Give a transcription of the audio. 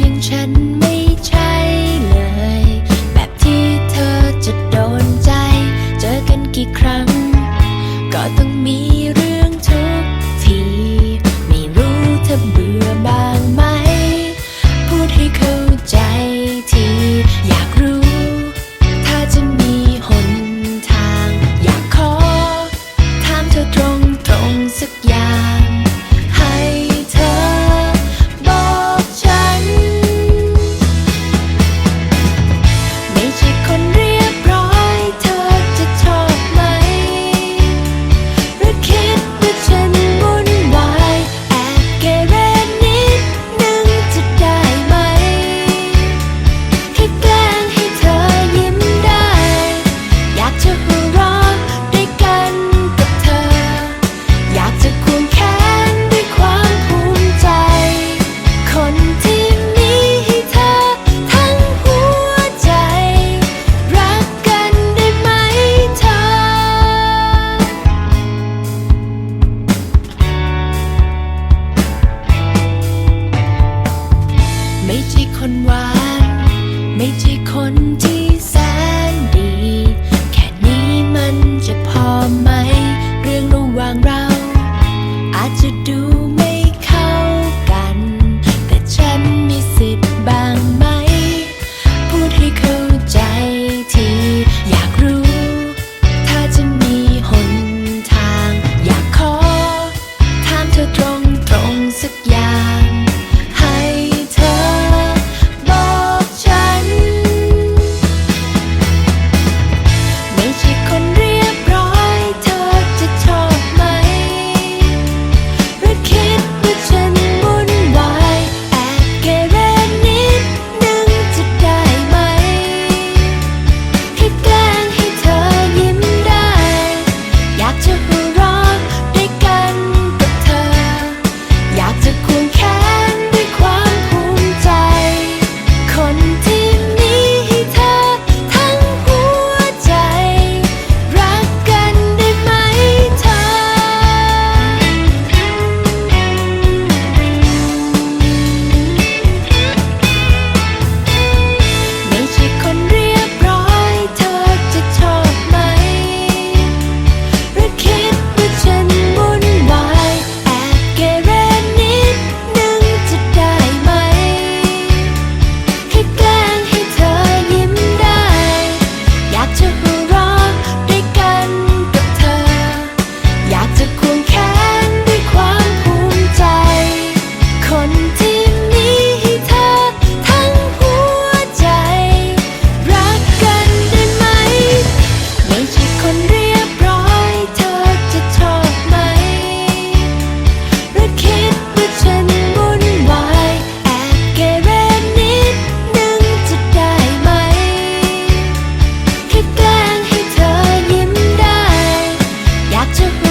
ย่งฉันไม่ใช่เลย แบบที่เธอจะโดนใจ เจอกันกี่ครั้ง ก็ต้องมี หวาน ไม่ใช่คนที่ took